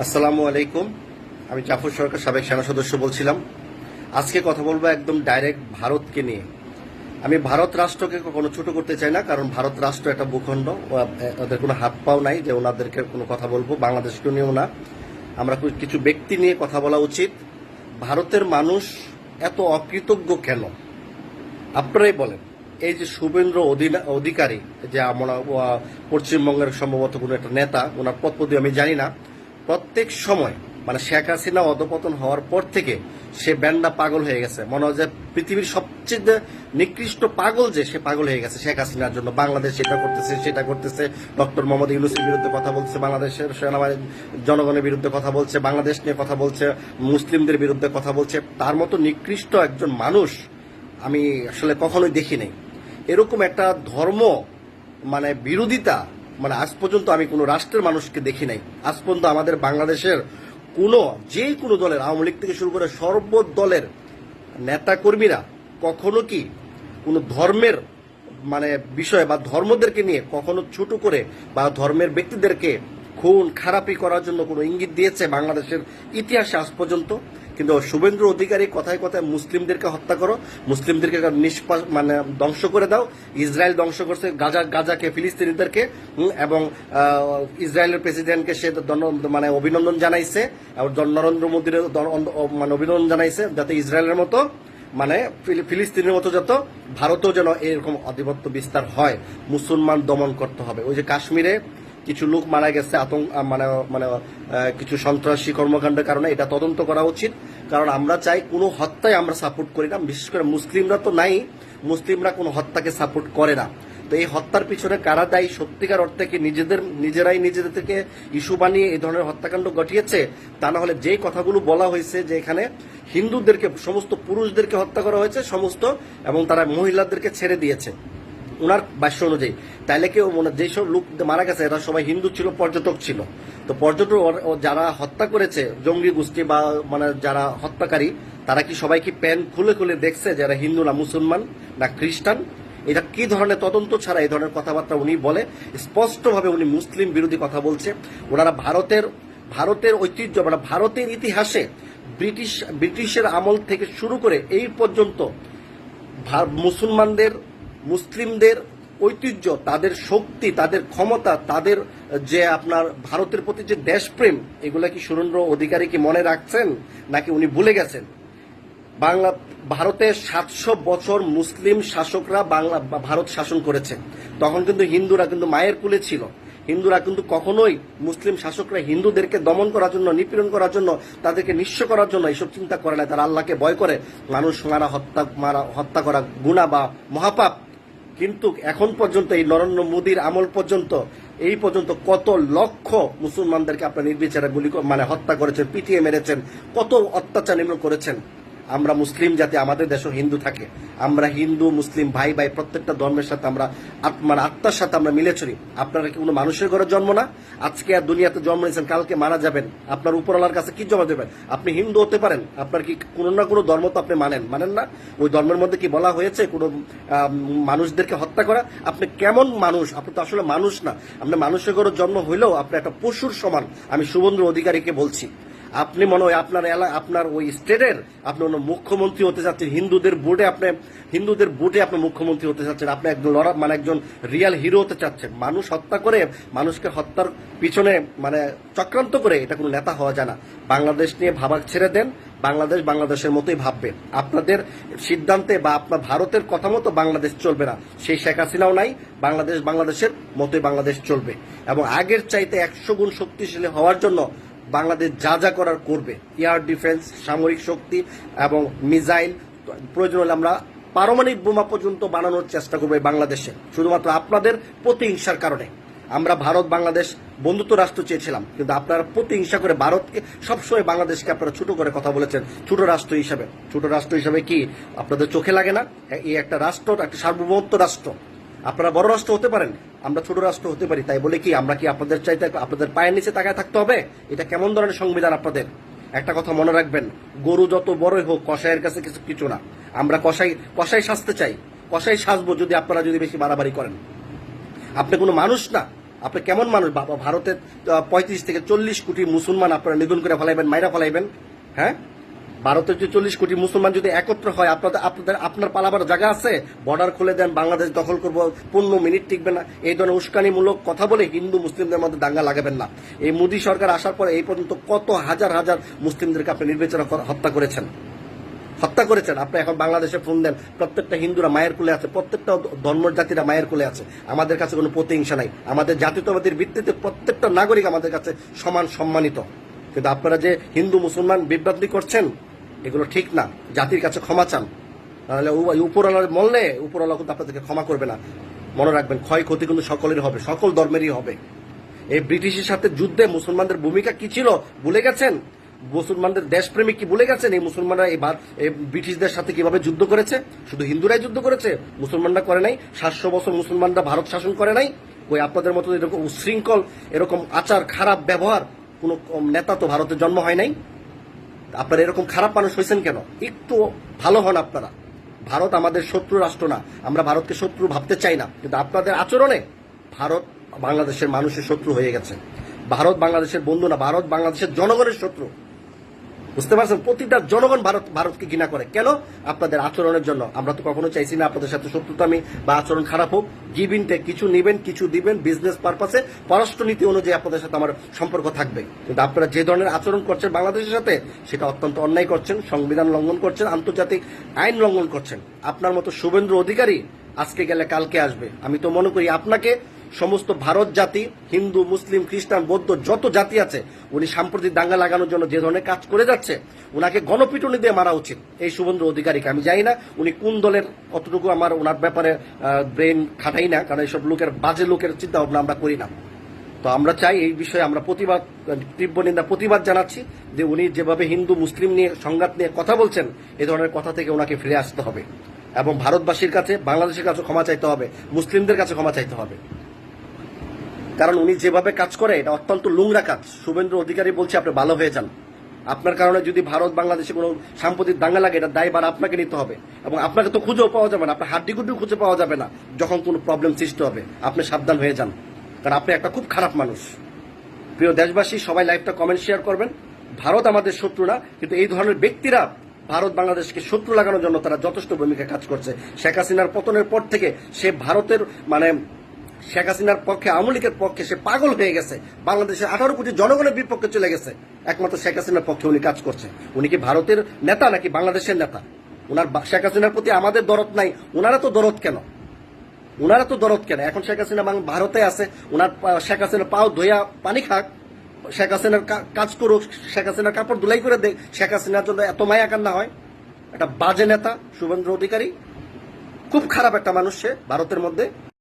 আসসালামু আলাইকুম। আমি জাফর সরকার, সাবেক সেনা সদস্য বলছিলাম। আজকে কথা বলব একদম ডাইরেক্ট ভারতকে নিয়ে। আমি ভারত রাষ্ট্রকে কখনো ছোট করতে চাই না, কারণ ভারত রাষ্ট্র একটা ভূখণ্ড। ওদের কোনো হাত পাও নাই যে ওনাদেরকে কোনো কথা বলব বাংলাদেশকে নিয়েও না। আমরা কিছু ব্যক্তি নিয়ে কথা বলা উচিত। ভারতের মানুষ এত অকৃতজ্ঞ কেন? আপনারাই বলেন। এই যে শুভেন্দ্র অধিকারী, যে আমরা পশ্চিমবঙ্গের সম্ভবত কোনো একটা নেতা, ওনার পদ আমি জানি না। প্রত্যেক সময় মানে শেখ হাসিনা অধপতন হওয়ার পর থেকে সে ব্যান্ডা পাগল হয়ে গেছে। মনে হয় যে পৃথিবীর সবচেয়ে নিকৃষ্ট পাগল যে, সে পাগল হয়ে গেছে শেখ হাসিনার জন্য। বাংলাদেশ এটা করতেছে, সেটা করতেছে, ডক্টর মোহাম্মদ ইউনুসের বিরুদ্ধে কথা বলছে, বাংলাদেশের সেনাবাহিনী, জনগণের বিরুদ্ধে কথা বলছে, বাংলাদেশ নিয়ে কথা বলছে, মুসলিমদের বিরুদ্ধে কথা বলছে। তার মতো নিকৃষ্ট একজন মানুষ আমি আসলে কখনোই দেখি নাই। এরকম একটা ধর্ম মানে বিরোধিতা মানে আজ পর্যন্ত আমি কোনো রাষ্ট্রের মানুষকে দেখি নাই। আজ পর্যন্ত আমাদের বাংলাদেশের কোনো, যে কোনো দলের, আওয়ামী লীগ থেকে শুরু করে সর্ব দলের নেতা কর্মীরা কখনো কি কোনো ধর্মের মানে বিষয় বা ধর্মদেরকে নিয়ে কখনো ছোট করে বা ধর্মের ব্যক্তিদেরকে খুন, খারাপি করার জন্য কোনো ইঙ্গিত দিয়েছে বাংলাদেশের ইতিহাসে আজ পর্যন্ত? কিন্তু শুভেন্দ্র অধিকারী কথায় কথায় মুসলিমদেরকে হত্যা করো, মুসলিমদেরকে মানে ধ্বংস করে দাও, ইসরায়েল ধ্বংস করছে, গাজা, গাজাকে, ফিলিস্তিনিদেরকে এবং ইসরায়েলের প্রেসিডেন্টকে সে মানে অভিনন্দন জানাইছে নরেন্দ্র মোদীর মানে অভিনন্দন জানাইছে, যাতে ইসরায়েলের মতো মানে ফিলি- ফিলিস্তিনের মতো যত, ভারতেও যেন এরকম আধিপত্য বিস্তার হয়, মুসলমান দমন করতে হবে। ওই যে কাশ্মীরে কিছু লোক মারা গেছে আতঙ্ক মানে মানে কিছু সন্ত্রাসী কর্মকাণ্ডের কারণে। এটা তদন্ত করা উচিত। কারণ আমরা চাই কোনো হত্যায় আমরা সাপোর্ট করি না। বিশেষ করে মুসলিমরা তো নাই। মুসলিমরা কোনো হত্যাকে সাপোর্ট করে না। তো এই হত্যার পিছনে কারা দায়ী? সত্যিকার অর্থে কি নিজেদের, নিজেরাই নিজেদের থেকে ইস্যু বানিয়ে এই ধরনের হত্যাকাণ্ড ঘটিয়েছে? তা না হলে যেই কথাগুলো বলা হয়েছে যে এখানে হিন্দুদেরকে, সমস্ত পুরুষদেরকে হত্যা করা হয়েছে, সমস্ত, এবং তারা মহিলাদেরকে ছেড়ে দিয়েছে। ওনার ভাষ্য অনুযায়ী। তাইলে কেউ মনে যেসব লোক মারা গেছে, এরা সবাই হিন্দু ছিল, পর্যটক ছিল। তো পর্যটক যারা হত্যা করেছে, জঙ্গি গোষ্ঠী বা মানে যারা হত্যাকারী, তারা কি সবাই কি প্যান খুলে খুলে দেখছে যারা হিন্দু না মুসলমান না খ্রিস্টান? এটা কি ধরনের তদন্ত ছাড়া এই ধরনের কথাবার্তা উনি বলে? স্পষ্টভাবে উনি মুসলিম বিরোধী কথা বলছে। ওনারা ভারতের ভারতের ঐতিহ্য মানে ভারতের ইতিহাসে ব্রিটিশ ব্রিটিশের আমল থেকে শুরু করে এই পর্যন্ত মুসলমানদের মুসলিমদের ঐতিহ্য, তাদের শক্তি, তাদের ক্ষমতা, তাদের যে আপনার ভারতের প্রতি যে দেশপ্রেম, এগুলা কি সুরেন্দ্র অধিকারী কি মনে রাখছেন? নাকি উনি ভুলে গেছেন? বাংলা, ভারতে সাতশো বছর মুসলিম শাসকরা বাংলা ভারত শাসন করেছে। তখন কিন্তু হিন্দুরা কিন্তু মায়ের কুলে ছিল। হিন্দুরা কিন্তু কখনোই মুসলিম শাসকরা হিন্দুদেরকে দমন করার জন্য, নিপীড়ন করার জন্য, তাদেরকে নিঃস্ব করার জন্য এইসব চিন্তা করে না। তারা আল্লাহকে ভয় করে। মানুষ মারা, হত্যা মারা, হত্যা করা গুণা বা মহাপাপ। কিন্তু এখন পর্যন্ত, এই নরেন্দ্র মোদীর আমল পর্যন্ত, এই পর্যন্ত কত লক্ষ মুসলমানদেরকে আপনার নির্বিচারে গুলি মানে হত্যা করেছেন, পিটিয়ে মেরেছেন, কত অত্যাচার নিম্ন করেছেন? আমরা মুসলিম জাতি, আমাদের দেশও হিন্দু থাকে। আমরা হিন্দু, মুসলিম ভাই ভাই প্রত্যেকটা ধর্মের সাথে আমরা আত- মানে আত্মার সাথে আমরা মিলে চলি। আপনারা কি কোনো মানুষের ঘরে জন্ম না? আজকে আর দুনিয়াতে জন্ম নিয়েছেন, কালকে মারা যাবেন। আপনার উপরওয়ালার কাছে কি জমা দেবেন? আপনি হিন্দু হতে পারেন। আপনার কি কোনো না কোনো ধর্ম তো আপনি মানেন। মানেন না? ওই ধর্মের মধ্যে কি বলা হয়েছে কোনো মানুষদেরকে হত্যা করা? আপনি কেমন মানুষ? আপনি তো আসলে মানুষ না। আপনি মানুষের ঘরে জন্ম হইলেও আপনি একটা পশুর সমান। আমি সুবন্ধু অধিকারীকে বলছি। আপনি মনে হয় আপনার এলা, আপনার ওই স্টেটের, আপনি অন্য মুখ্যমন্ত্রী হতে চাচ্ছেন হিন্দুদের বোর্ডে আপনি, হিন্দুদের বোর্ডে আপনি মুখ্যমন্ত্রী হতে চাচ্ছেন আপনি একজন লড়া মানে একজন রিয়াল হিরো হতে চাচ্ছেন। মানুষ হত্যা করে, মানুষকে হত্যার পিছনে মানে চক্রান্ত করে, এটা কোনো নেতা হওয়া যায় না। বাংলাদেশ নিয়ে ভাবা ছেড়ে দেন, বাংলাদেশ বাংলাদেশের মতোই ভাববে। আপনাদের সিদ্ধান্তে বা আপনার ভারতের কথা মতো বাংলাদেশ চলবে না। সেই শেখ হাসিনাও নাই, বাংলাদেশ বাংলাদেশের মতোই বাংলাদেশ চলবে। এবং আগের চাইতে একশো গুণ শক্তিশালী হওয়ার জন্য বাংলাদেশ যা যা করার করবে। এয়ার ডিফেন্স, সামরিক শক্তি এবং মিসাইল, প্রয়োজন হলে আমরা পারমাণবিক বোমা পর্যন্ত বানানোর চেষ্টা করব বাংলাদেশে। শুধুমাত্র আপনাদের প্রতিহিংসার কারণে। আমরা ভারত, বাংলাদেশ বন্ধুত্ব রাষ্ট্র চেয়েছিলাম, কিন্তু আপনারা প্রতিহিংসা করে ভারতকে সবসময় বাংলাদেশকে আপনারা ছোট করে কথা বলেছেন, ছোট রাষ্ট্র হিসাবে। ছোট রাষ্ট্র হিসাবে কি? আপনাদের চোখে লাগে না? এই একটা রাষ্ট্র, একটা সার্বভৌমত্ব রাষ্ট্র। আপনারা বড় রাষ্ট্র হতে পারেন আমরা ছোট রাষ্ট্র হতে পারি, তাই বলে কি আমরা কি আপনাদের চাইতে, আপনাদের পায়ের নিচে তাকায় থাকতে হবে? এটা কেমন ধরনের সংবিধান আপনাদের? একটা কথা মনে রাখবেন, গরু যত বড়ই হোক কষাইয়ের কাছে কিছু কিছু না। আমরা কষাই কষাই সাজতে চাই কষাই সাজবো যদি আপনারা যদি বেশি বাড়াবাড়ি করেন। আপনি কোনো মানুষ না, আপনি কেমন মানুষ? বাবা, ভারতের পঁয়ত্রিশ থেকে চল্লিশ কোটি মুসলমান আপনারা নিধন করে ফেলাইবেন, মাইরা ফেলাইবেন হ্যাঁ? ভারতের যে চল্লিশ কোটি মুসলমান যদি একত্র হয়, আপনাদের আপনাদের, আপনার পালাবার জায়গা আছে? বর্ডার খুলে দেন, বাংলাদেশ দখল করব পনেরো মিনিট টিকবে না। এই ধরনের উস্কানিমূলক কথা বলে হিন্দু মুসলিমদের মধ্যে দাঙ্গা লাগাবেন না। এই মোদী সরকার আসার পরে এই পর্যন্ত কত হাজার হাজার মুসলিমদেরকে আপনি নির্বিচারে হত্যা করেছেন? হত্যা করেছেন। আপনি এখন বাংলাদেশে ফোন দেন, প্রত্যেকটা হিন্দুরা মায়ের কোলে আছে, প্রত্যেকটা ধর্ম জাতিরা মায়ের কোলে আছে। আমাদের কাছে কোনো প্রতিহিংসা নাই। আমাদের জাতীয়তাবাদীর ভিত্তিতে প্রত্যেকটা নাগরিক আমাদের কাছে সমান সম্মানিত। কিন্তু আপনারা যে হিন্দু মুসলমান বিভ্রান্তি করছেন এগুলো ঠিক না। জাতির কাছে ক্ষমা চান। তাহলে উপরওয়ালার মরলে উপরওয়ালা কিন্তু আপনাদেরকে ক্ষমা করবে না। মনে রাখবেন, ক্ষয়ক্ষতি কিন্তু সকলের হবে, সকল ধর্মেরই হবে। এই ব্রিটিশের সাথে যুদ্ধে মুসলমানদের ভূমিকা কি ছিল ভুলে গেছেন? মুসলমানদের দেশপ্রেমিক কি ভুলে গেছেন? এই মুসলমানরা এই ব্রিটিশদের সাথে কীভাবে যুদ্ধ করেছে? শুধু হিন্দুরাই যুদ্ধ করেছে? মুসলমানরা করে নাই? সাতশো বছর মুসলমানরা ভারত শাসন করে নাই? ওই আপনাদের মতো এরকম উশৃঙ্খল, এরকম আচার খারাপ ব্যবহার কোনো নেতা তো ভারতে জন্ম হয় নাই? আপনারা এরকম খারাপ মানুষ হয়েছেন কেন? একটু ভালো হন আপনারা। ভারত আমাদের শত্রু রাষ্ট্র না। আমরা ভারতকে শত্রু ভাবতে চাই না। কিন্তু আপনাদের আচরণে ভারত বাংলাদেশের মানুষের শত্রু হয়ে গেছে। ভারত বাংলাদেশের বন্ধু না। ভারত বাংলাদেশের জনগণের শত্রু। বুঝতে পারছেন? প্রতিটা জনগণ ভারত, ভারতকে ঘৃণা করে। কেন? আপনাদের আচরণের জন্য। আমরা তো কখনো চাইছি না আপনাদের সাথে শত্রুতামি বা আচরণ খারাপ হোক। গিভিন কিছু নেবেন, কিছু দিবেন বিজনেস পারপাসে পররাষ্ট্রনীতি অনুযায়ী আপনাদের সাথে আমার সম্পর্ক থাকবে। কিন্তু আপনারা যে ধরনের আচরণ করছেন বাংলাদেশের সাথে, সেটা অত্যন্ত অন্যায় করছেন, সংবিধান লঙ্ঘন করছেন, আন্তর্জাতিক আইন লঙ্ঘন করছেন। আপনার মতো শুভেন্দ্র অধিকারী আজকে গেলে কালকে আসবে। আমি তো মনে করি আপনাকে সমস্ত ভারত জাতি, হিন্দু, মুসলিম, খ্রিস্টান, বৌদ্ধ যত জাতি আছে, উনি সাম্প্রতিক দাঙ্গা লাগানোর জন্য যে ধরনের কাজ করে যাচ্ছে, উনাকে গণপিটুনি দিয়ে মারা উচিত। এই শুভেন্দ্র অধিকারীকে আমি জানি না, উনি কোন দলের কতটুকু আমার ওনার ব্যাপারে ব্রেন খাটাই না, কারণ এইসব লোকের, বাজে লোকের চিন্তা ভাবনা আমরা করি না। তো আমরা চাই এই বিষয়ে আমরা প্রতিবাদ, তীব্র নিন্দা, প্রতিবাদ জানাচ্ছি যে উনি যেভাবে হিন্দু, মুসলিম নিয়ে, সংঘাত নিয়ে কথা বলছেন, এ ধরনের কথা থেকে ওনাকে ফিরে আসতে হবে। এবং ভারতবাসীর কাছে, বাংলাদেশের কাছে ক্ষমা চাইতে হবে, মুসলিমদের কাছে ক্ষমা চাইতে হবে। কারণ উনি যেভাবে কাজ করে, এটা অত্যন্ত লুংরা কাজ। শুভেন্দ্র অধিকারী বলছে, আপনি ভালো হয়ে যান। আপনার কারণে যদি ভারত, বাংলাদেশে কোনো সাম্প্রতিক দাঙ্গা লাগে, এটা দায়বার আপনাকে নিতে হবে। এবং আপনাকে তো খুঁজেও পাওয়া যাবে না, আপনার হাড্ডি গুড্ডি খুঁজে পাওয়া যাবে না, যখন কোনো প্রবলেম সৃষ্টি হবে। আপনি সাবধান হয়ে যান। কারণ আপনি একটা খুব খারাপ মানুষ। প্রিয় দেশবাসী, সবাই লাইভটা কমেন্ট শেয়ার করবেন। ভারত আমাদের শত্রু না কিন্তু এই ধরনের ব্যক্তিরা ভারত, বাংলাদেশকে শত্রু লাগানোর জন্য তারা যথেষ্ট ভূমিকা কাজ করছে। শেখ হাসিনার পতনের পর থেকে সে ভারতের মানে শেখ হাসিনার পক্ষে, আওয়ামী লীগের পক্ষে সে পাগল হয়ে গেছে। বাংলাদেশের আঠারো কোটি জনগণের বিপক্ষে চলে গেছে। একমাত্র শেখ হাসিনার পক্ষে উনি কাজ করছে। উনি কি ভারতের নেতা নাকি বাংলাদেশের নেতা? ওনার শেখ হাসিনার প্রতি আমাদের দরদ নাই। ওনারা তো দরদ কেন? ওনারা তো দরদ কেন? এখন শেখ হাসিনা ভারতে আছে। ওনার শেখ হাসিনার পাও ধোয়া পানি খাক। শেখ হাসিনার কাজ করুক। শেখ হাসিনার কাপড় ধুলাই করে দেখ শেখ হাসিনার জন্য এত মায়া কান্না হয়। একটা বাজে নেতা শুভেন্দ্র অধিকারী। খুব খারাপ একটা মানুষ সে ভারতের মধ্যে।